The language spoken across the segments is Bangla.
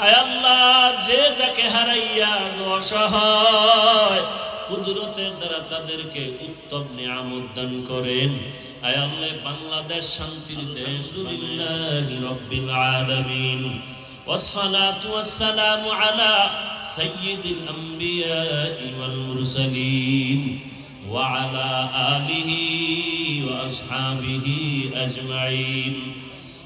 আয় আল্লাহ যে যাকে হারাইয়া আজ অসহায় কুদরতের দ্বারা তাদেরকে উত্তম নিয়ামত দান করেন আয় আল্লাহ বাংলাদেশ শান্তির দেশ দুলিল্লাহি রব্বিল আলামিন والصلاة والسلام على سيد الأنبياء والمرسلين وعلى آله وأصحابه أجمعين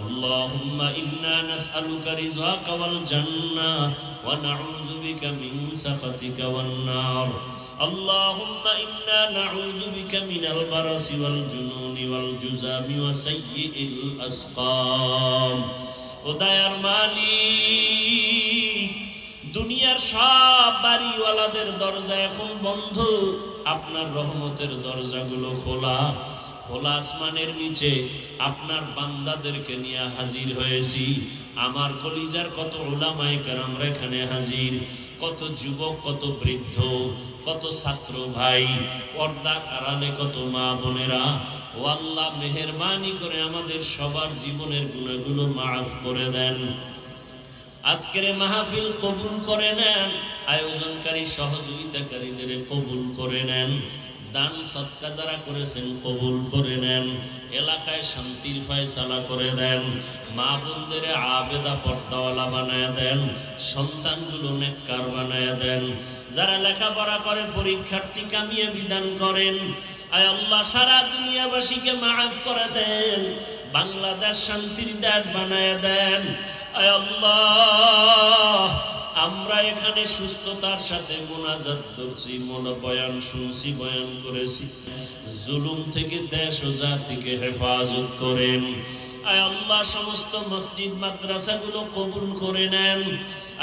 اللهم إنا نسألك رزاك والجنة ونعوذ بك من سخطك والنار اللهم إنا نعوذ بك من البرص والجنون والجزام وسيء الأسقام وداير মালিক দুনিয়ার সব বাড়িওয়ালাদের দরজা এখন বন্ধ আপনার রহমতের দরজাগুলো খোলা খোলা আসমানের নিচে আপনার বান্দাদেরকে নিয়ে হাজির হয়েছি। আমার কলিজার কত ওলামায় আমরা এখানে হাজির। কত যুবক, কত বৃদ্ধ, কত ছাত্র ভাই, পর্দা আড়ালে কত মা বোনেরা। ও আল্লাহ মেহরবানি করে আমাদের সবার জীবনের গুণাগুলো মাফ করে দেন। আজকের মাহফিল কবুল করে নেন, আয়োজনকারী সহযোগিতাকারীদের কবুল করে নেন। দান সৎকা যারা করেছেন, কবুল করে নেন, এলাকায় শান্তির ফয়সালা করে দেন, মা বোনদের আবেদা পর্দাওয়ালা বানায় দেন, সন্তানগুলো নেককার বানায় দেন। যারা লেখাপড়া করে, পরীক্ষার্থী কামিয়ে বিধান করেন, আয় আল্লাহ, সারা দুনিয়াবাসীকে মাফ করে দেন, বাংলাদেশ শান্তির দেশ বানায় দেন। আয় আল্লাহ আমরা এখানে সুস্থতার সাথে মোনাজাত করছি, মন বয়ান শুনছি, বয়ান করেছি। জুলুম থেকে দেশ ও জাতিকে হেফাজত করেন। আয় আল্লাহ, সমস্ত মসজিদ, মাদ্রাসাগুলো কবুল করে নেন।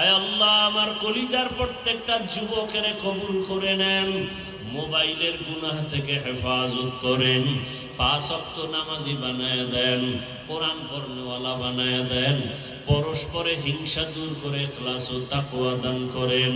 আয় আল্লাহ, আমার কলিজার প্রত্যেকটা যুবকের কবুল করে নেন। মোবাইলের গুনাহ থেকে হেফাজত করেন, পাঁচ অক্ত নামাজি বানায় দেন, কোরআন পর্ণওয়ালা বানায় দেন, পরস্পরে হিংসা দূর করে ক্লাস ও তাকুয়া দান করেন।